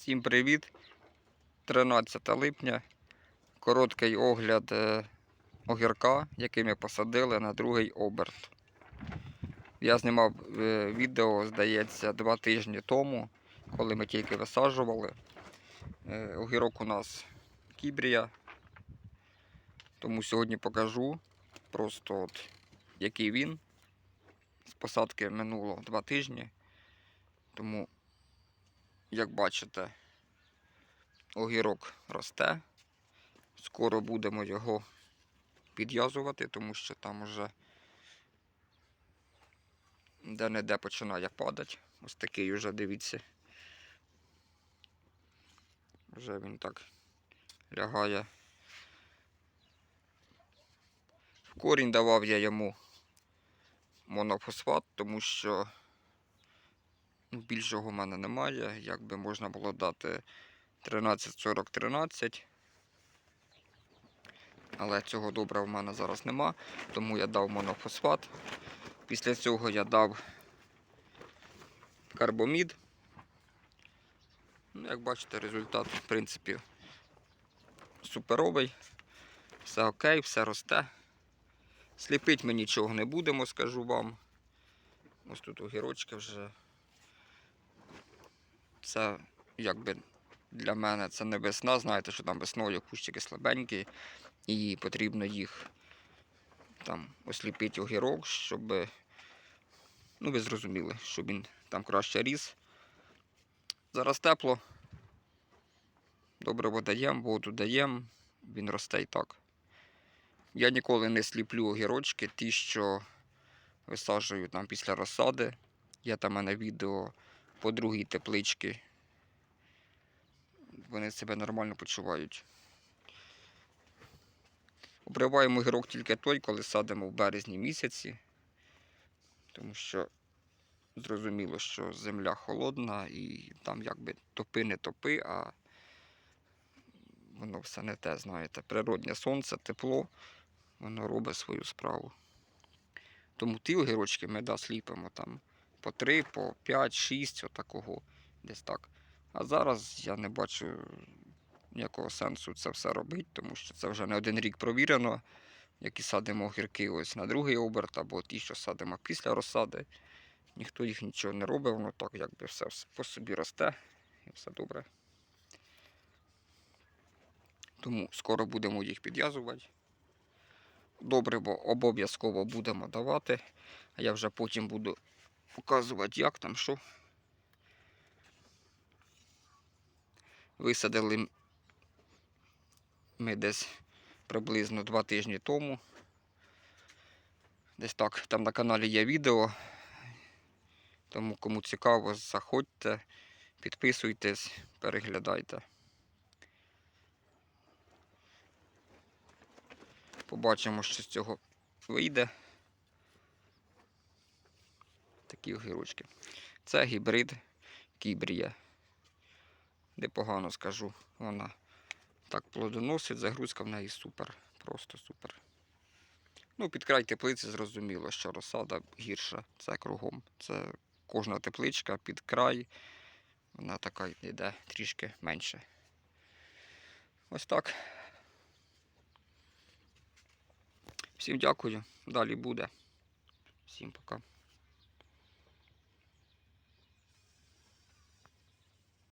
Всім привіт! 13 липня. Короткий огляд е, огірка, який ми посадили на другий оберт. Я знімав е, відео, здається, два тижні тому, коли ми тільки висаджували. Е, Огірок у нас кібрія. Тому сьогодні покажу просто от, який він. З посадки минуло два тижні. Тому як бачите, огірок росте. Скоро будемо його підв'язувати, тому що там вже де-не-де починає падати. Ось такий вже, дивіться. Вже він так лягає. В корінь давав я йому монофосфат, тому що Ну, Більшого в мене немає. Якби можна було дати 13-40-13. Але цього добра в мене зараз нема, тому я дав монофосфат. Після цього я дав карбомід. Ну, як бачите, результат, в принципі, суперовий. Все окей, все росте. Сліпить ми нічого не будемо, скажу вам. Ось тут огірочки вже це якби для мене це не весна. Знаєте, що там весною кущики слабенькі, і потрібно їх там осліпити огірок, щоб, ну ви зрозуміли, щоб він там краще ріс. Зараз тепло. Добре даємо, воду даємо, він росте і так. Я ніколи не сліплю огірочки, ті, що висаджую там після розсади. Є там мене відео по другій тепличці. Вони себе нормально почувають. Обриваємо гірок тільки той, коли садимо в березні місяці, тому що зрозуміло, що земля холодна і там якби топи не топи, а воно все не те, знаєте, природнє сонце, тепло, воно робить свою справу. Тому ті огірочки ми да, сліпимо там по 3, по 5, 6, отакого десь так. А зараз я не бачу ніякого сенсу це все робити, тому що це вже не один рік провірено, які садимо огірки ось на другий оберт, або ті, що садимо після розсади. Ніхто їх нічого не робить, воно так якби все по собі росте і все добре. Тому скоро будемо їх підв'язувати. Добриво обов'язково будемо давати, а я вже потім буду показувати, як там, що. Висадили ми десь приблизно два тижні тому. Десь так, там на каналі є відео. Тому кому цікаво, заходьте, підписуйтесь, переглядайте. Побачимо, що з цього вийде. Такі огірочки. Це гібрид кібрія. Непогано скажу. Вона так плодоносить, загрузка в неї супер. Просто супер. Ну, під край теплиці зрозуміло, що розсада гірша. Це кругом. Це кожна тепличка під край. Вона така йде трішки менше. Ось так. Всім дякую. Далі буде. Всім пока.